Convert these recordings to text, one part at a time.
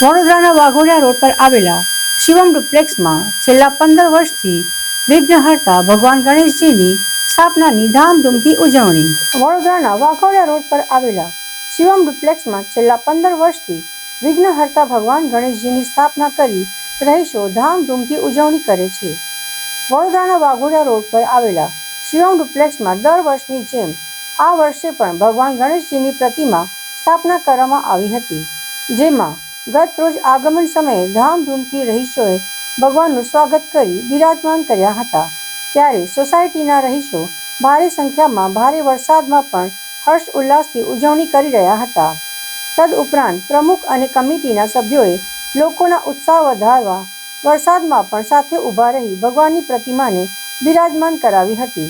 વડોદરાના વાઘોડિયા રોડ પર આવેલા શિવમ ડુપ્લેક્સમાં છેલ્લા પંદર વર્ષથી વિઘ્નહર્તા ભગવાન ગણેશજીની સ્થાપનાની ધામધૂમથી ઉજવણી. વડોદરાના વાઘોડિયા રોડ પર આવેલા શિવમ ડુપ્લેક્સમાં છેલ્લા પંદર વર્ષથી વિઘ્નહર્તા ભગવાન ગણેશજીની સ્થાપના કરી રહીશો ધામધૂમથી ઉજવણી કરે છે. વડોદરાના વાઘોડિયા રોડ પર આવેલા શિવમ ડુપ્લેક્સમાં દર વર્ષની જેમ આ વર્ષે પણ ભગવાન ગણેશજીની પ્રતિમા સ્થાપના કરવામાં આવી હતી, જેમાં ગત રોજ આગમન સમયે ધામધૂમથી રહીશોએ ભગવાનનું સ્વાગત કરી બિરાજમાન કર્યા હતા. ત્યારે સોસાયટીના રહીશો ભારે સંખ્યામાં ભારે વરસાદમાં પણ હર્ષ ઉલ્લાસથી ઉજવણી કરી રહ્યા હતા. તદ ઉપરાંત પ્રમુખ અને કમિટીના સભ્યોએ લોકોના ઉત્સાહ વધારવા વરસાદમાં પણ સાથે ઊભા રહી ભગવાનની પ્રતિમાને બિરાજમાન કરાવી હતી.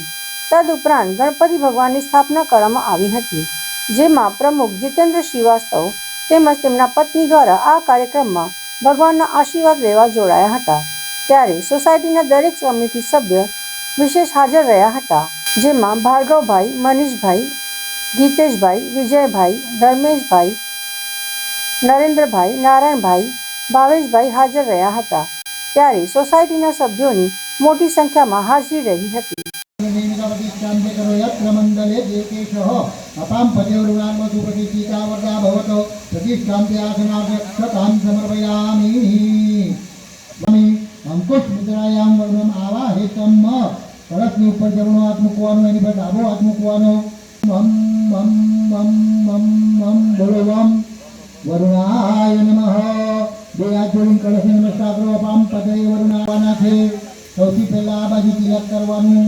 તદ ઉપરાંત ગણપતિ ભગવાનની સ્થાપના કરવામાં આવી હતી, જેમાં પ્રમુખ જીતેન્દ્ર શ્રીવાસ્તવ તેમજ તેમના પત્ની દ્વારા આ કાર્યક્રમમાં ભગવાનના આશીર્વાદ લેવા જોડાયા હતા. ત્યારે સોસાયટીના દરેક કમિટી સભ્ય વિશેષ હાજર રહ્યા હતા, જેમાં ભાર્ગવભાઈ, મનીષભાઈ, ગીતેશભાઈ, વિજયભાઈ, ધર્મેશભાઈ, નરેન્દ્રભાઈ, નારાયણભાઈ, ભાવેશભાઈ હાજર રહ્યા હતા. ત્યારે સોસાયટીના સભ્યોની મોટી સંખ્યામાં હાજરી રહી હતી. प्रतिष्ठान्ते करो यत्र मण्डले देकेशः अपां पदेवरुणान्मधुपति टीकावर्गा भवतो प्रतिष्ठान्ते आसनाध्यक्षतां समर्पयामि સ્વામી અંકુશ મુદ્રાયામ વર્ણમ આવાહિતમ કળશની ઉપર જમણો હાથ મૂકવાનો એની પર ડાબો હાથ મૂકવાનો વમ વમ વમ વમ વમ બોલો વમ વરુણાય નમઃ બે હાથ જોડીને કળશને નમસ્કાર કરો અપામ પદે વરુણાવાના છે સૌથી પહેલા આ બાજુ તિલક કરવાનું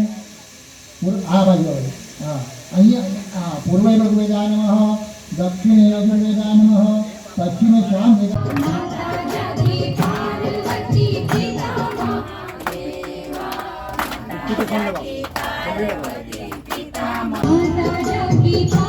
પૂર- આ બાજુ આવે હા અહીંયા પૂર્વ ભગવેદા નમ દક્ષિણે ભગવેદા નમ પશ્ચિમે શ્યામ વેદા પિતામહ